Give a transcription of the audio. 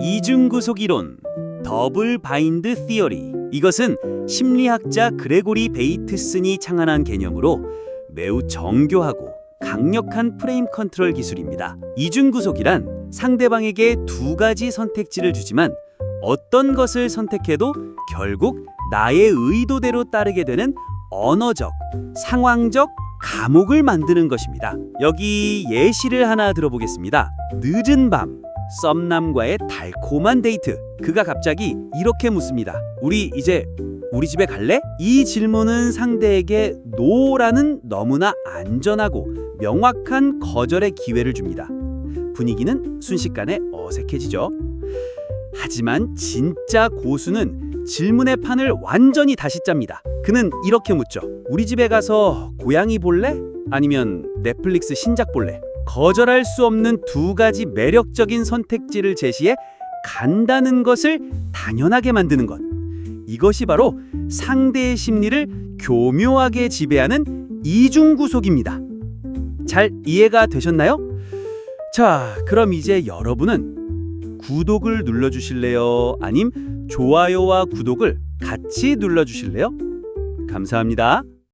이중구속 이론, 더블 바인드 시어리. 이것은 심리학자 그레고리 베이트슨이 창안한 개념으로 매우 정교하고 강력한 프레임 컨트롤 기술입니다. 이중구속이란 상대방에게 두 가지 선택지를 주지만 어떤 것을 선택해도 결국 나의 의도대로 따르게 되는 언어적, 상황적 감옥을 만드는 것입니다. 여기 예시를 하나 들어보겠습니다. 늦은 밤 썸남과의 달콤한 데이트. 그가 갑자기 이렇게 묻습니다. 우리 이제 우리 집에 갈래? 이 질문은 상대에게 노라는 너무나 안전하고 명확한 거절의 기회를 줍니다. 분위기는 순식간에 어색해지죠. 하지만 진짜 고수는 질문의 판을 완전히 다시 짭니다. 그는 이렇게 묻죠. 우리 집에 가서 고양이 볼래? 아니면 넷플릭스 신작 볼래? 거절할 수 없는 두 가지 매력적인 선택지를 제시해 간다는 것을 당연하게 만드는 것. 이것이 바로 상대의 심리를 교묘하게 지배하는 이중구속입니다. 잘 이해가 되셨나요? 자, 그럼 이제 여러분은 구독을 눌러주실래요? 아님 좋아요와 구독을 같이 눌러주실래요? 감사합니다.